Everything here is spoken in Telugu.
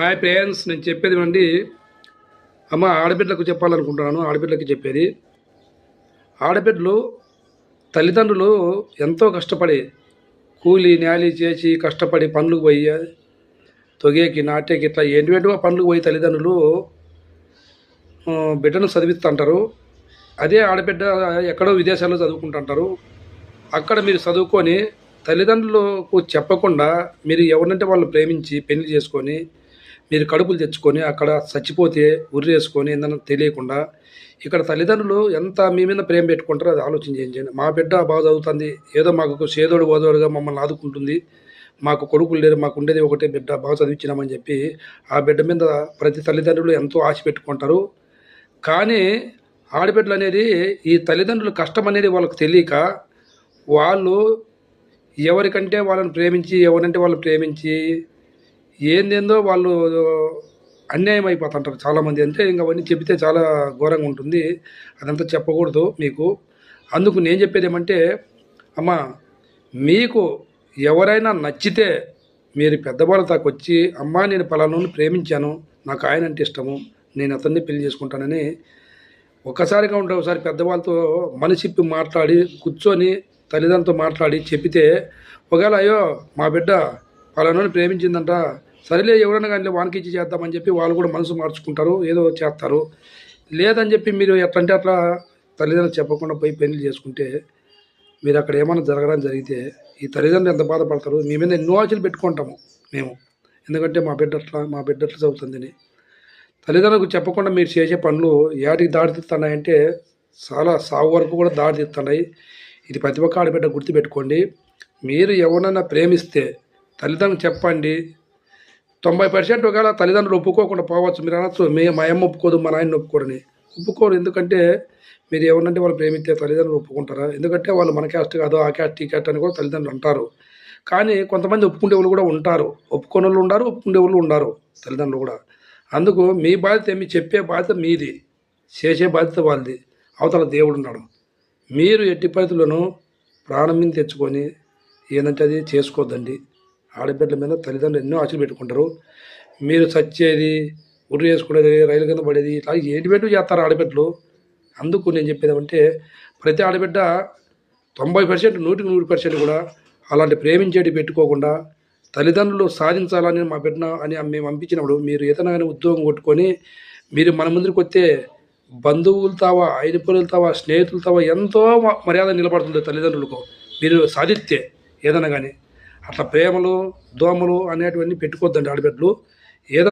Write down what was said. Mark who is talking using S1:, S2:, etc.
S1: హాయ్ పేరెంట్స్ నేను చెప్పేది అండి అమ్మ ఆడబిడ్డలకు చెప్పాలనుకుంటున్నాను ఆడబిడ్డలకి చెప్పేది. ఆడబిడ్డలు తల్లిదండ్రులు ఎంతో కష్టపడి కూలి నేలి చేసి కష్టపడి పనులకు పోయి తొగేకి నాటేకి ఇట్లా ఏంటివేంటివో పనులకు పోయి తల్లిదండ్రులు బిడ్డను చదివిస్తుంటారు. అదే ఆడబిడ్డ ఎక్కడో విదేశాల్లో చదువుకుంటుంటారు. అక్కడ మీరు చదువుకొని తల్లిదండ్రులకు చెప్పకుండా మీరు ఎవరినంటే వాళ్ళు ప్రేమించి పెళ్ళి చేసుకొని మీరు కడుపులు తెచ్చుకొని అక్కడ చచ్చిపోతే ఉర్రేసుకొని ఏందన్నా తెలియకుండా ఇక్కడ తల్లిదండ్రులు ఎంత మీ మీద ప్రేమ పెట్టుకుంటారో అది ఆలోచన చేయండి మా బిడ్డ బాగా చదువుతుంది ఏదో మాకు సేదోడు బోదోడుగా మమ్మల్ని ఆదుకుంటుంది మాకు కొడుకులు లేరు మాకు ఉండేది ఒకటే బిడ్డ బాగా చదివించినామని చెప్పి ఆ బిడ్డ మీద ప్రతి తల్లిదండ్రులు ఎంతో ఆశ పెట్టుకుంటారు. కానీ ఆడబిడ్డలు అనేది ఈ తల్లిదండ్రుల కష్టం అనేది వాళ్ళకి తెలియక వాళ్ళు ఎవరికంటే వాళ్ళని ప్రేమించి ఎవరంటే వాళ్ళు ప్రేమించి ఏందేందో వాళ్ళు అన్యాయం అయిపోతుంటారు చాలామంది. అంటే ఇంకా అవన్నీ చెబితే చాలా ఘోరంగా ఉంటుంది. అదంతా చెప్పకూడదు మీకు. అందుకు నేను చెప్పేది ఏమంటే అమ్మ మీకు ఎవరైనా నచ్చితే మీరు పెద్దవాళ్ళ దాకా వచ్చి అమ్మా నేను పలానాను ప్రేమించాను నాకు ఆయన అంటే ఇష్టము నేను అతన్ని పెళ్ళి చేసుకుంటానని ఒక్కసారిగా ఉంటే ఒకసారి పెద్దవాళ్ళతో మనసిప్పి మాట్లాడి కూర్చొని తల్లిదండ్రులతో మాట్లాడి చెప్పితే ఒకవేళ అయ్యో మా బిడ్డ పలానోని ప్రేమించిందంట సరేలే ఎవరైనా కానీ వానికి ఇచ్చి చేద్దామని చెప్పి వాళ్ళు కూడా మనసు మార్చుకుంటారు ఏదో చేస్తారు. లేదని చెప్పి మీరు ఎట్లంటే అట్లా తల్లిదండ్రులు చెప్పకుండా పోయి పెళ్ళి చేసుకుంటే మీరు అక్కడ ఏమైనా జరగడం జరిగితే ఈ తల్లిదండ్రులు ఎంత బాధపడతారు? మీ మీద ఎన్నో ఆశలు పెట్టుకుంటాము మేము. ఎందుకంటే మా బిడ్డ అట్లా మా బిడ్డ అట్లా చదువుతుందని. తల్లిదండ్రులకు చెప్పకుండా మీరు చేసే పనులు ఏటికి దాడితీస్తున్నాయంటే చాలా సాగు వరకు కూడా దాడితీస్తున్నాయి ఇది ప్రతి ఒక్క ఆడబిడ్డ గుర్తుపెట్టుకోండి. మీరు ఎవరైనా ప్రేమిస్తే తల్లిదండ్రులకు చెప్పండి తొంభై పర్సెంట్ ఒకవేళ తల్లిదండ్రులు ఒప్పుకోకుండా పోవచ్చు. మీరు అనొచ్చు మీ మా అమ్మ ఒప్పుకోదు మా నాయన ఒప్పుకోరని. ఒప్పుకోరు. ఎందుకంటే మీరు ఎవరినంటే వాళ్ళు ప్రేమిస్తే తల్లిదండ్రులు ఒప్పుకుంటారా? ఎందుకంటే వాళ్ళు మన క్యాస్ట్ కాదు ఆ క్యాస్ట్ ఈ క్యాస్ట్ అని కూడా తల్లిదండ్రులు అంటారు. కానీ కొంతమంది ఒప్పుకునే వాళ్ళు కూడా ఉంటారు. ఒప్పుకునే వాళ్ళు ఉన్నారు ఒప్పుకునే వాళ్ళు ఉన్నారు తల్లిదండ్రులు కూడా. అందుకు మీ బాధ్యత మీ చెప్పే బాధ్యత మీది. చేసే బాధ్యత వాళ్ళది. అవతల దేవుడు ఉన్నాడు. మీరు ఎట్టి పరిస్థితుల్లోనూ ప్రాణం మీద తెచ్చుకొని ఏంటంటే అది చేసుకోవద్దండి. ఆడబిడ్డల మీద తల్లిదండ్రులు ఎన్నో ఆశలు పెట్టుకుంటారు. మీరు చచ్చేది ఉరి వేసుకునేది రైలు కింద పడేది ఇట్లా ఏంటి పెట్టు చేస్తారు ఆడబిడ్డలు? అందుకు నేను చెప్పేది అంటే ప్రతి ఆడబిడ్డ తొంభై పర్సెంట్ నూటికి నూరు పర్సెంట్ కూడా అలాంటి ప్రేమించేటి పెట్టుకోకుండా తల్లిదండ్రులు సాధించాలని మా బిడ్డ అని మేము పంపించినప్పుడు మీరు ఏదైనా కానీ ఉద్యోగం కొట్టుకొని మీరు మన ముందుకు వస్తే బంధువులతావా తావా ఐదు ఎంతో మ- మర్యాద నిలబడుతుంది తల్లిదండ్రులకు. మీరు సాధిస్తే ఏదైనా కానీ. అట్లా ప్రేమలు దోమలు అనేటివన్నీ పెట్టుకోవద్దండి ఆడబిడ్డలు. ఏదో